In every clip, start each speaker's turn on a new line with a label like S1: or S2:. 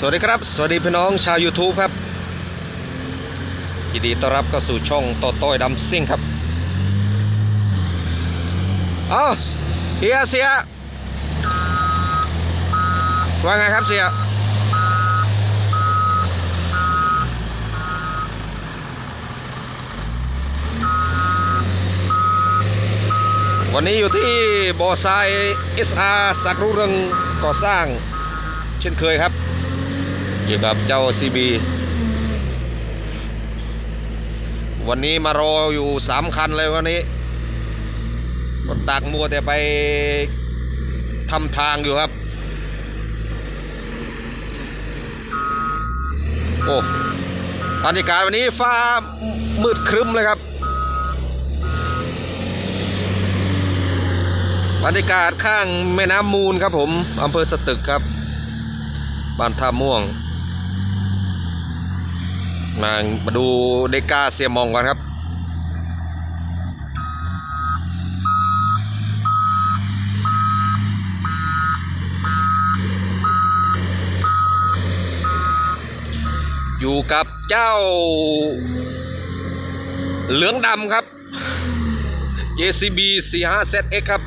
S1: สวัสดีครับ สวัสดีพี่น้องชาว YouTube ครับยินดีต้อนรับเข้าสู่ช่องโตโต้ยดำซิ่งครับ เอาเสียเสียว่าไงครับเสียวันนี้อยู่ที่บ่อทราย SR สักรุ่งเรืองก่อสร้าง เช่นเคยครับ อยู่กับเจ้า CB วันนี้มารออยู่3คันเลยวันนี้รถตากมัวแต่ไปทำทางอยู่ครับ โอ้บรรยากาศวันนี้ฟ้ามืดครึ้มเลยครับบรรยากาศข้างแม่น้ำมูลครับผมอำเภอสตึกครับ บ้านท่าม่วง มามาดูเดกาเซียมองกันครับ อยู่กับเจ้า เหลืองดำครับ JCB 45ZX ครับ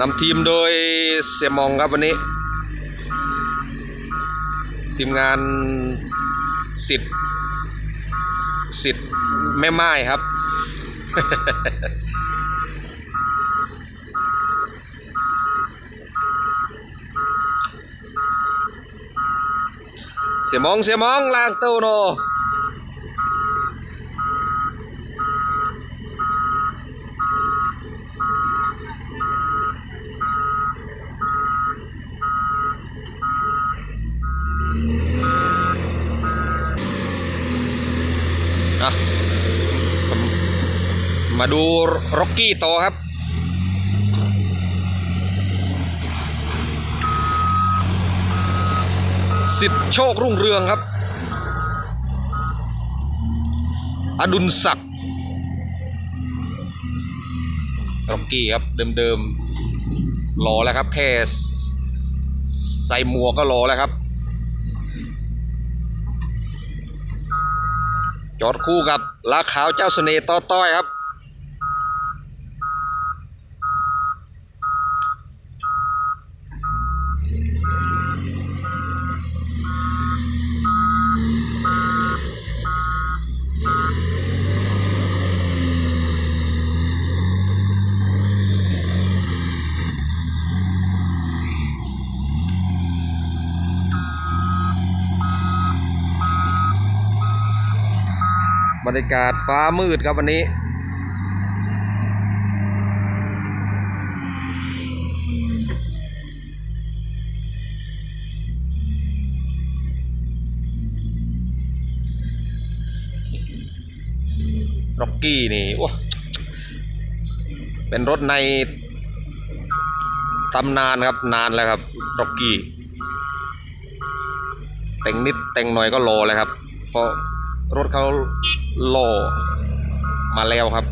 S1: นำทีมโดยเสียมองครับวันนี้ ทีมงานสิทธิ์สิทธิ์แม่ไม้ครับ เสียมองเสียมองล่างเต้าโน มาดูร็อกกี้ต่อครับ สิทธิ์โชครุ่งเรืองครับ อดุลศักดิ์ร็อกกี้ครับ เดิมๆรอแล้วครับ แค่ใส่หมวกก็รอแล้วครับ จอดคู่กับลาขาวเจ้าเสน่ห์ต่อต้อยครับ บรรยากาศฟ้ามืดครับวันนี้ ร็อกกี้นี่ว้าเป็นรถในตำนานครับนานแล้วครับร็อกกี้ แต่งนิดแต่งหน่อยก็รอเลยครับ เพราะ รถเขาโลมาแล้วครับ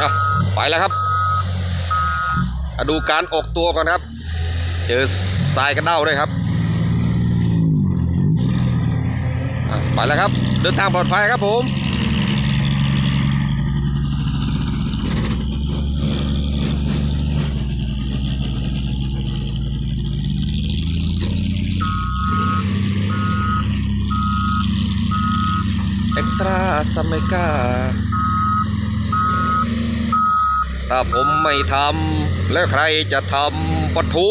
S1: อไปแล้วครับดูการออกตัวก่อนครับ เจอทรายกระเด้าด้วยครับ อะ ไปแล้วครับ เดินทางปลอดภัยครับผมเอ็กตราสมัยกาถ้าผมไม่ทำแล้วใครจะทำปะทู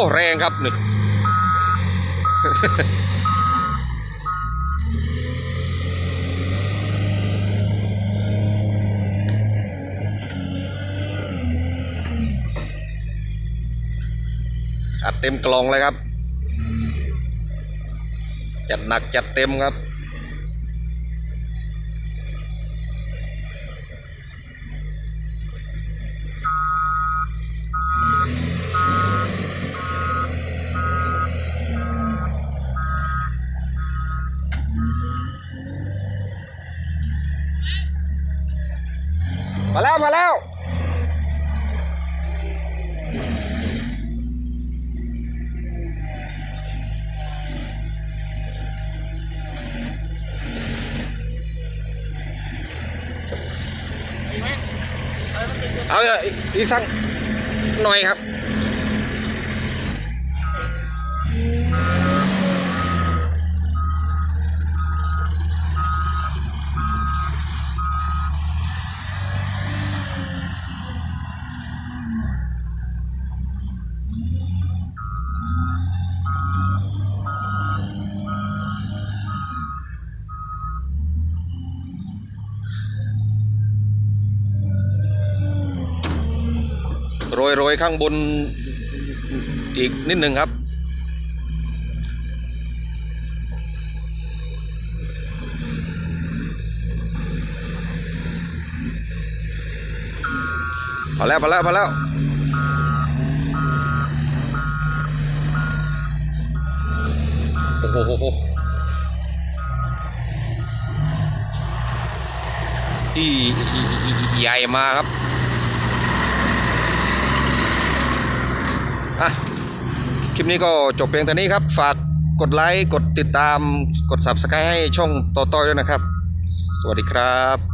S1: อ้แรงครับนี่อัดเต็มกลองเลยครับ จัดหนักจัดเต็มครับ มาแล้วมาแล้วเอาอีกอีกสักหน่อยครับ โรยโรยข้างบนอีกนิดหนึ่งครับพอแล้วพอแล้วพอแล้วโอ้โหโหโหที่ใหญ่มาครับ อะคลิปนี้ก็จบเพียงแต่นี้ครับ ฝากกดไลค์ กดติดตาม กด subscribe ให้ช่องโตโต้ด้วยนะครับ สวัสดีครับ